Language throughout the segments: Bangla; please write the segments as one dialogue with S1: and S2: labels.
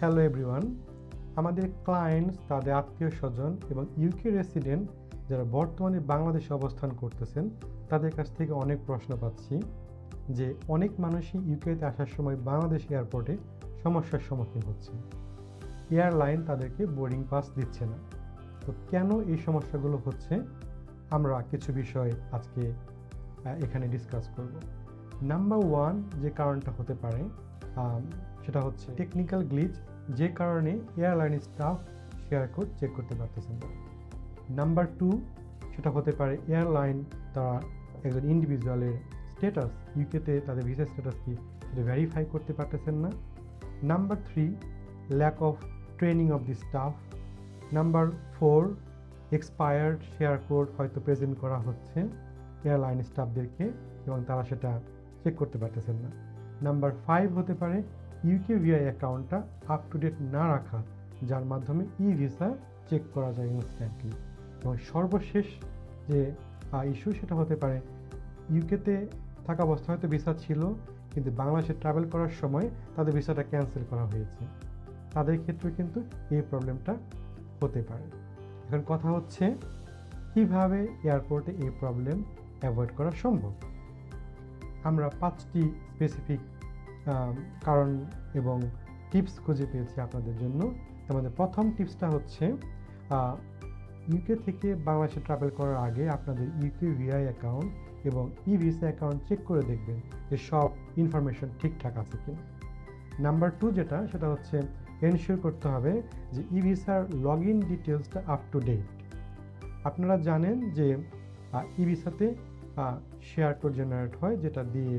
S1: হ্যালো এভরিওয়ান আমাদের ক্লায়েন্টস তাদের আত্মীয় স্বজন এবং ইউকে রেসিডেন্ট যারা বর্তমানে বাংলাদেশে অবস্থান করতেছেন, তাদের কাছ থেকে অনেক প্রশ্ন পাচ্ছি যে অনেক মানুষই ইউকেতে আসার সময় বাংলাদেশ এয়ারপোর্টে সমস্যার সম্মুখীন হচ্ছে। এয়ারলাইন তাদেরকে বোর্ডিং পাস দিচ্ছে না। তো কেন এই সমস্যাগুলো হচ্ছে? আমরা কিছু বিষয় আজকে এখানে ডিসকাস করব। নাম্বার ওয়ান যে কারণটা হতে পারে সেটা হচ্ছে টেকনিক্যাল গ্লিচ যে কারণে airline staff share code check করতে পারতেছেন না। নাম্বার টু সেটা হতে পারে এয়ারলাইন তারা একজন ইন্ডিভিজুয়ালের স্ট্যাটাস ইউকেতে তাদের ভিসা স্ট্যাটাস কি সেটা ভেরিফাই করতে পারতেছেন না। Number three lack of training of the staff number four expired share code হয়তো প্রেজেন্ট করা হচ্ছে এয়ারলাইন স্টাফদেরকে এবং তারা সেটা চেক করতে পারতেছেন না। নাম্বার ফাইভ হতে পারে ইউকে ভিআই অ্যাকাউন্টটা আপ টু ডেট না রাখা, যার মাধ্যমে ই ভিসা চেক করা যায় ইনস্ট্যান্টলি এবং সর্বশেষ যে ইস্যু সেটা হতে পারে ইউকেতে থাকা অবস্থা হয়তো ভিসা ছিল, কিন্তু বাংলাদেশে ট্রাভেল করার সময় তাদের ভিসাটা ক্যান্সেল করা হয়েছে। তাদের ক্ষেত্রে কিন্তু এই প্রবলেমটা হতে পারে। এখন কথা হচ্ছে, কীভাবে এয়ারপোর্টে এই প্রবলেম অ্যাভয়েড করা সম্ভব? আমরা পাঁচটি স্পেসিফিক কারণ এবং টিপস খুঁজে পেয়েছি আপনাদের জন্য। আমাদের প্রথম টিপসটা হচ্ছে ইউকে থেকে বাংলাদেশে ট্রাভেল করার আগে আপনাদের ইউকে ভিআই অ্যাকাউন্ট এবং ই ভিসা অ্যাকাউন্ট চেক করে দেখবেন যে সব ইনফরমেশন ঠিকঠাক আছে কিনা। নাম্বার টু যেটা, সেটা হচ্ছে এনশিওর করতে হবে যে ই ভিসার লগ ইন ডিটেলসটা আপ টু ডেট আপনারা জানেন যে ই ভিসাতে শেয়ার কোড জেনারেট হয়, যেটা দিয়ে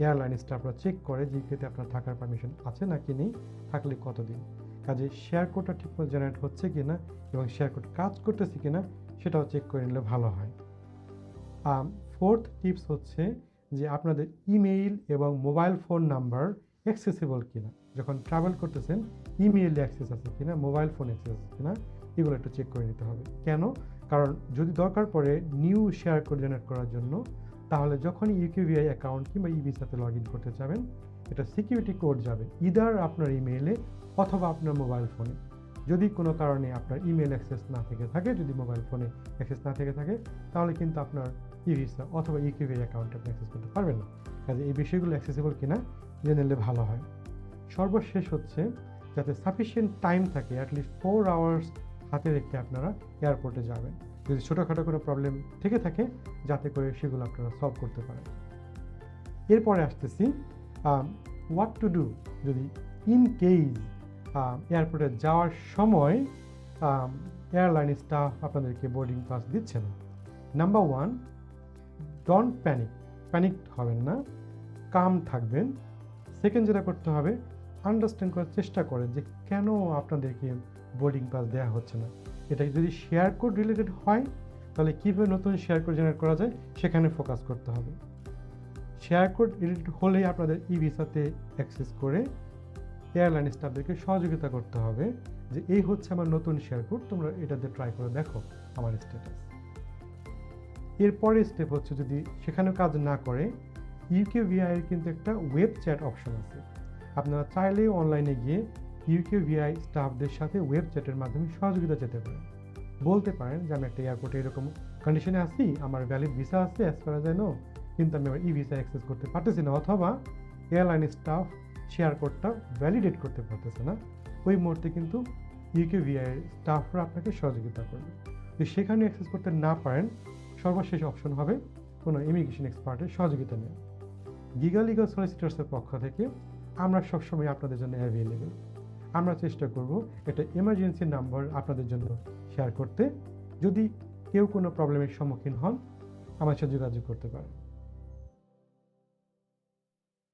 S1: এয়ারলাইন স্টাফরা চেক করে ইউকেতে আপনার থাকার পারমিশন আছে নাকি নেই, থাকলে কতদিন? কাজে শেয়ার কোডটা ঠিকমতো জেনারেট হচ্ছে কি না এবং শেয়ার কোড কাজ করতেছে কি না সেটাও চেক করে নিলে ভালো হয়। ফোর্থ টিপস হচ্ছে যে আপনাদের ইমেইল এবং মোবাইল ফোন নাম্বার অ্যাক্সেসিবল কিনা। যখন ট্রাভেল করতেছেন ইমেইল অ্যাক্সেস আছে কিনা মোবাইল ফোন অ্যাক্সেস আছে কিনা, এগুলো একটু চেক করে নিতে হবে। কেন? কারণ যদি দরকার পড়ে নিউ শেয়ার কোড জেনারেট করার জন্য তাহলে যখনই ইউকিউবিআই অ্যাকাউন্ট কিংবা ইভিসাতে লগ ইন করতে যাবেন এটা সিকিউরিটি কোড যাবে ইদার আপনার ইমেইলে অথবা আপনার মোবাইল ফোনে। যদি কোনো কারণে আপনার ইমেল অ্যাক্সেস না থেকে থাকে, যদি মোবাইল ফোনে অ্যাক্সেস না থেকে থাকে, তাহলে কিন্তু আপনার ইভিসা অথবা ইউকিউবিআই অ্যাকাউন্ট আপনি অ্যাক্সেস করতে পারবেন না। কাজে এই বিষয়গুলো অ্যাক্সেসিবল কিনা, জেনে নিলে ভালো হয়। সর্বশেষ হচ্ছে, যাতে সাফিসিয়েন্ট টাইম থাকে অ্যাটলিস্ট ফোর আওয়ার্স হাতে রেখে আপনারা এয়ারপোর্টে যাবেন। যদি ছোটোখাটো কোনো প্রবলেম থেকে থাকে, যাতে করে সেগুলো আপনারা সলভ করতে পারেন। এরপরে আসতেছি হোয়াট টু ডু যদি ইন কেস এয়ারপোর্টে যাওয়ার সময় এয়ারলাইন স্টাফ আপনাদেরকে বোর্ডিং পাস দিচ্ছে না। Number one don't panic panic হবেন না কাম থাকবেন। সেকেন্ড যেটা করতে হবে আন্ডারস্ট্যান্ড করার চেষ্টা করেন যে কেন আপনাদেরকে বোর্ডিং পাস দেওয়া হচ্ছে না। এটা যদি শেয়ার কোড রিলেটেড হয়, তাহলে কীভাবে নতুন শেয়ার কোড জেনারেট করা যায়, সেখানে ফোকাস করতে হবে। শেয়ার কোড রিলেটেড হলেই আপনাদের ই ভিসাতে অ্যাক্সেস করে এয়ারলাইন স্টাফদেরকে সহযোগিতা করতে হবে যে এই হচ্ছে আমার নতুন শেয়ার কোড তোমরা এটাতে ট্রাই করে দেখো আমার স্ট্যাটাস এরপরের স্টেপ হচ্ছে যদি সেখানেও কাজ না করে ইউকে ভিআইয়ের কিন্তু একটা ওয়েব চ্যাট অপশন আছে। আপনারা চাইলেই অনলাইনে গিয়ে ইউকে ভিআই স্টাফদের সাথে ওয়েব চ্যাটের মাধ্যমে সহযোগিতা যেতে পারেন বলতে পারেন যে আমি একটা এয়ারপোর্টে এরকম কন্ডিশনে আছি, আমার ভ্যালিড ভিসা আছে অ্যাজ করা যায় নো কিন্তু আমি আমার ই ভিসা অ্যাক্সেস করতে পারতেছি না, অথবা এয়ারলাইন স্টাফ শেয়ার কোডটা ভ্যালিডেট করতে পারতেছে না। ওই মুহূর্তে কিন্তু ইউকে ভিআই স্টাফরা আপনাকে সহযোগিতা করবে। যদি সেখানে অ্যাক্সেস করতে না পারেন, সর্বশেষ অপশন হবে কোনো ইমিগ্রেশন এক্সপার্টের সহযোগিতা নেওয়া। গিগা লিগাল সলিসিটার্সের পক্ষ থেকে আমরা সবসময় আপনাদের জন্য অ্যাভেলেবেল আমরা চেষ্টা করব একটা এমার্জেন্সি নাম্বার আপনাদের জন্য শেয়ার করতে। যদি কেউ কোনো প্রবলেমের সম্মুখীন হন, আমার সাথে যোগাযোগ করতে পারেন।